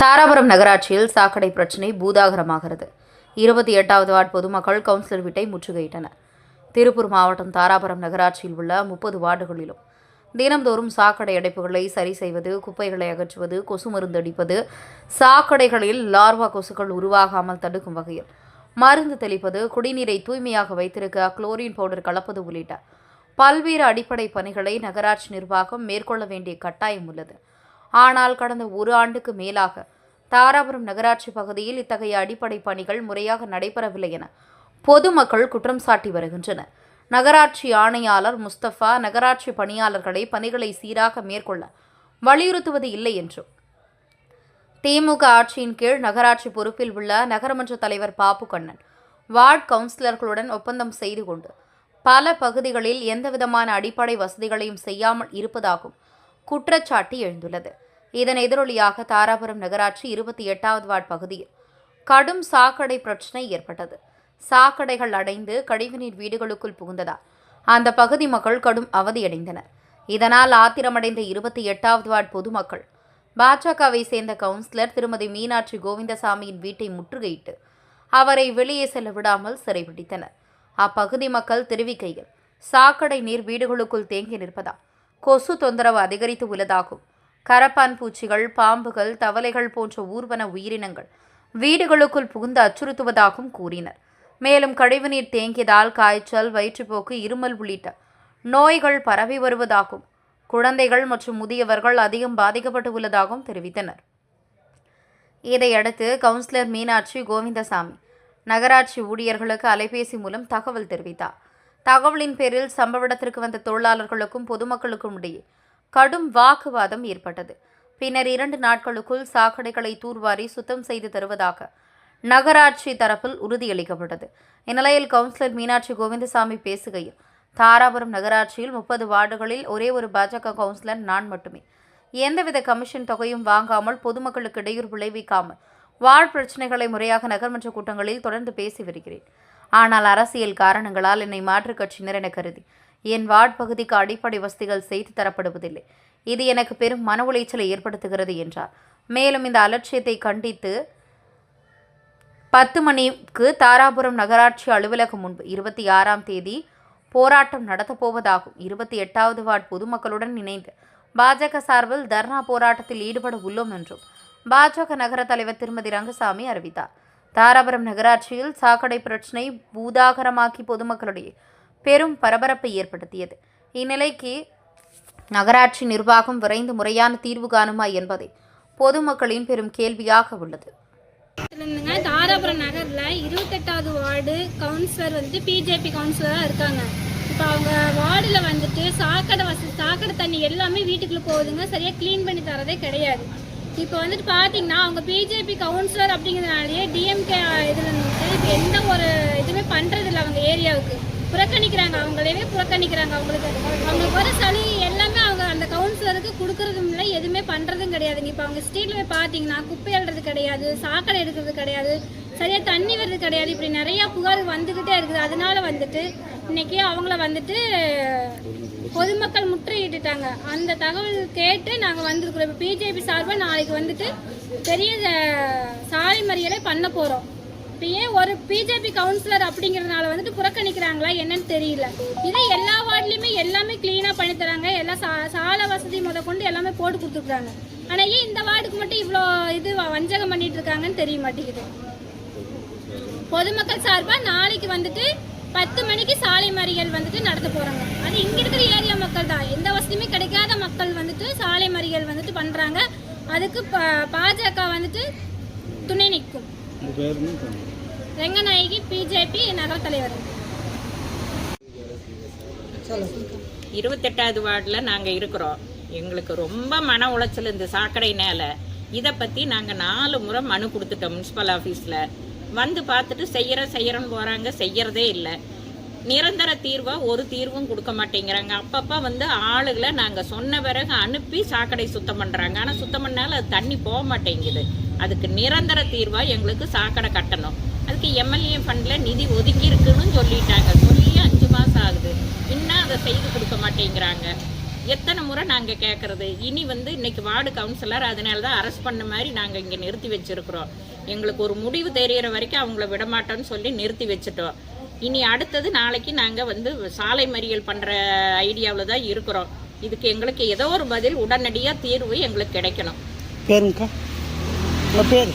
தாராபுரம் நகராட்சியில் சாக்கடை பிரச்சினை பூதாகரமாகிறது. இருபத்தி எட்டாவது வார்டு பொதுமக்கள் கவுன்சிலர் வீட்டை முற்றுகையிட்டனர். திருப்பூர் மாவட்டம் தாராபுரம் நகராட்சியில் உள்ள முப்பது வார்டுகளிலும் தினம்தோறும் சாக்கடை அடைப்புகளை சரி செய்வது குப்பைகளை அகற்றுவது கொசு மருந்து அடிப்பது சாக்கடைகளில் லார்வா கொசுக்கள் உருவாகாமல் தடுக்கும் வகையில் மருந்து தெளிப்பது குடிநீரை தூய்மையாக வைத்திருக்க குளோரின் பவுடர் கலப்பது உள்ளிட்ட பல்வேறு அடிப்படை பணிகளை நகராட்சி நிர்வாகம் மேற்கொள்ள வேண்டிய கட்டாயம் உள்ளது. ஆனால் கடந்த ஒரு ஆண்டுக்கு மேலாக தாராபுரம் நகராட்சி பகுதியில் இத்தகைய அடிப்படை பணிகள் முறையாக நடைபெறவில்லை என பொதுமக்கள் குற்றம் சாட்டி வருகின்றனர். நகராட்சி ஆணையாளர் முஸ்தபா நகராட்சி பணியாளர்களை பணிகளை சீராக மேற்கொள்ள வலியுறுத்துவது இல்லை என்றும். திமுக ஆட்சியின் கீழ் நகராட்சி பொறுப்பில் உள்ள நகரமன்ற தலைவர் பாப்பு கண்ணன் வார்டு கவுன்சிலர்களுடன் ஒப்பந்தம் செய்து கொண்டு பல பகுதிகளில் எந்தவிதமான அடிப்படை வசதிகளையும் செய்யாமல் இருப்பதாகவும் குற்றச்சாட்டு எழுந்துள்ளது. இதன் எதிரொலியாக தாராபுரம் நகராட்சி இருபத்தி எட்டாவது வார்டு பகுதியில் கடும் சாக்கடை பிரச்சினை ஏற்பட்டது. சாக்கடைகள் அடைந்து கழிவுநீர் வீடுகளுக்குள் புகுந்ததால் அந்த பகுதி மக்கள் கடும் அவதியடைந்தனர். இதனால் ஆத்திரமடைந்த இருபத்தி எட்டாவது வார்டு பொதுமக்கள் பாஜகவை சேர்ந்த கவுன்சிலர் திருமதி மீனாட்சி கோவிந்தசாமியின் வீட்டை முற்றுகையிட்டு அவரை வெளியே செல்ல விடாமல் சிறைபிடித்தனர். அப்பகுதி மக்கள் தெரிவிக்கையில் சாக்கடை நீர் வீடுகளுக்குள் தேங்கி நிற்பதால் கொசு தொந்தரவு அதிகரித்து உள்ளதாகும். கரப்பான் பூச்சிகள் பாம்புகள் தவளைகள் போன்ற ஊர்வன உயிரினங்கள் வீடுகளுக்குள் புகுந்து அச்சுறுத்துவதாகவும் கூறினர். மேலும் கழிவுநீர் தேங்கியதால் காய்ச்சல் வயிற்றுப்போக்கு இருமல் உள்ளிட்ட நோய்கள் பரவி வருவதாகவும் குழந்தைகள் மற்றும் முதியவர்கள் அதிகம் பாதிக்கப்பட்டு உள்ளதாகவும் தெரிவித்தனர். இதையடுத்து கவுன்சிலர் மீனாட்சி கோவிந்தசாமி நகராட்சி ஊழியர்களுக்கு அலைபேசி மூலம் தகவல் தெரிவித்தார். தகவலின் பேரில் சம்பவ இடத்திற்கு வந்த தொழிலாளர்களுக்கும் பொதுமக்களுக்கும் இடையே கடும் வாக்குவாதம் ஏற்பட்டது. பின்னர் இரண்டு நாட்களுக்குள் சாக்கடைகளை தூர்வாரி சுத்தம் செய்து தருவதாக நகராட்சி தரப்பில் உறுதியளிக்கப்பட்டது. இந்நிலையில் கவுன்சிலர் மீனாட்சி கோவிந்தசாமி பேசுகையில் தாராபுரம் நகராட்சியில் முப்பது வார்டுகளில் ஒரே ஒரு பாஜக கவுன்சிலர் நான் மட்டுமே. எந்தவித கமிஷன் தொகையும் வாங்காமல் பொதுமக்களுக்கு இடையூறு விளைவிக்காமல் வாழ் பிரச்சனைகளை முறையாக நகர்மன்ற கூட்டங்களில் தொடர்ந்து பேசி வருகிறேன். ஆனால் அரசியல் காரணங்களால் என்னை மாற்றுக் கட்சியினர் என கருதி என் வார்டு பகுதிக்கு அடிப்படை வசதிகள் செய்து தரப்படுவதில்லை. இது எனக்கு பெரும் மன உளைச்சலை ஏற்படுத்துகிறது என்றார். மேலும் இந்த அலட்சியத்தை கண்டித்து பத்து மணிக்கு தாராபுரம் நகராட்சி அலுவலகம் முன்பு இருபத்தி ஆறாம் தேதி போராட்டம் நடத்தப்போவதாகும். இருபத்தி எட்டாவது வார்டு பொதுமக்களுடன் இணைந்து பாஜக சார்பில் தர்ணா போராட்டத்தில் ஈடுபட உள்ளோம் என்றும் பாஜக நகர தலைவர் திருமதி ரங்கசாமி அறிவித்தார். தாராபுரம் நகராட்சியில் சாக்கடை பிரச்சினை பூதாகரமாக்கி பொதுமக்களிடையே பெரும் பரபரப்பை ஏற்படுத்தியது. இந்நிலைக்கு நகராட்சி நிர்வாகம் விரைந்து முறையான தீர்வு காணுமா என்பதை பொதுமக்களின் பெரும் கேள்வியாக உள்ளது. தாராபுரம் நகரில் இருபத்தெட்டாவது வார்டு கவுன்சிலர் வந்து பிஜேபி கவுன்சிலராக இருக்காங்க. இப்போ அவங்க வார்டில் வந்துட்டு சாக்கடை வசதி சாக்கடை தண்ணி எல்லாமே வீட்டுக்குள்ளே போகுதுங்க. சரியாக க்ளீன் பண்ணி தரதே கிடையாது. இப்போ வந்துட்டு பார்த்தீங்கன்னா அவங்க பிஜேபி கவுன்சிலர் அப்படிங்கிறதுனாலயே டிஎம்கே இதில் இப்போ எந்த ஒரு இதுவுமே பண்ணுறதில்ல அவங்க ஏரியாவுக்கு. புறக்கணிக்கிறாங்க அவங்களவே புறக்கணிக்கிறாங்க அவங்களுக்கு. அவங்களுக்கு வர சளி எல்லாமே அவங்க அந்த கவுன்சிலருக்கு கொடுக்கறதும் இல்லை எதுவுமே பண்ணுறதும் கிடையாதுங்க. இப்போ அவங்க ஸ்ட்ரீட்டில் போய் பார்த்தீங்கன்னா குப்பை எழுறது கிடையாது சாக்கடை எடுக்கிறது கிடையாது சரியாக தண்ணி வர்றது கிடையாது. இப்படி நிறையா புகார் வந்துக்கிட்டே இருக்குது. அதனால வந்துட்டு இன்னைக்கு அவங்கள வந்துட்டு பொதுமக்கள் முற்றுகையிட்டுட்டாங்க. அந்த தகவல் கேட்டு நாங்கள் வந்திருக்கிறோம். இப்போ பிஜேபி சார்பாக நாளைக்கு வந்துட்டு பெரிய சாலை மறியலை பண்ண போகிறோம் இப்போ ஏன் ஒரு பிஜேபி கவுன்சிலர் அப்படிங்கிறதுனால வந்துட்டு புறக்கணிக்கிறாங்களா என்னன்னு தெரியல. இதே எல்லா வார்ட்லேயுமே எல்லாமே க்ளீனாக பண்ணி தராங்க. எல்லாம் சா சாலை வசதி முத கொண்டு எல்லாமே போட்டு கொடுத்துருக்குறாங்க. ஆனால் ஏன் இந்த வார்டுக்கு மட்டும் இவ்வளோ இது வஞ்சகம் பண்ணிட்டு இருக்காங்கன்னு தெரிய மாட்டேங்குது. பொதுமக்கள் சார்பாக நாளைக்கு வந்துட்டு பத்து மணிக்கு சாலை மறியல் வந்துட்டு நடத்த போகிறாங்க அது இங்கே இருக்கிற ஏரியா மக்கள் தான். எந்த வசதியுமே கிடைக்காத மக்கள் வந்துட்டு சாலை மறியல் வந்துட்டு பண்ணுறாங்க அதுக்கு ப பாஜக வந்துட்டு துணை நிற்கும். ரெங்கநாயகி பிஜேபி நகர தலைவர். இருபத்தெட்டாவது வார்டில் நாங்கள் இருக்கிறோம். எங்களுக்கு ரொம்ப மன உளைச்சல் இந்த சாக்கடைனால இதை பற்றி நாங்கள் நாலு முறை மனு கொடுத்துட்டோம் முனிசிபல் ஆஃபீஸில் வந்து பார்த்துட்டு செய்கிற செய்கிறோன்னு போகிறாங்க செய்கிறதே இல்லை. நிரந்தர தீர்வாக ஒரு தீர்வும் கொடுக்க மாட்டேங்கிறாங்க. அப்பப்போ வந்து ஆளுகளை நாங்கள் சொன்ன பிறகு அனுப்பி சாக்கடை சுத்தம் பண்ணுறாங்க ஆனால் சுத்தம் பண்ணாலும் அது தண்ணி போக மாட்டேங்குது. அதுக்கு நிரந்தர தீர்வாக எங்களுக்கு சாக்கடை கட்டணும். அதுக்கு எம்எல்ஏ ஃபண்டில் நிதி ஒதுக்கி இருக்குன்னு சொல்லிட்டாங்க. சொல்லி அஞ்சு மாதம் ஆகுது. இன்னும் அதை செய்து கொடுக்க மாட்டேங்கிறாங்க. எத்தனை முறை நாங்கள் கேட்குறது இனி வந்து இன்னைக்கு வார்டு கவுன்சிலர் அதனால தான் அரெஸ்ட் பண்ண மாதிரி நாங்கள் இங்கே நிறுத்தி வச்சுருக்குறோம். எங்களுக்கு ஒரு முடிவு தெரிகிற வரைக்கும் அவங்கள விடமாட்டோம்னு சொல்லி நிறுத்தி வச்சுட்டோம். இனி அடுத்தது நாளைக்கு நாங்கள் வந்து சாலை மறியல் பண்ணுற ஐடியாவில் தான் இருக்கிறோம். இதுக்கு எங்களுக்கு ஏதோ ஒரு பதில் உடனடியாக தீர்வு எங்களுக்கு கிடைக்கணும். பேருங்கக்கா. பேர்?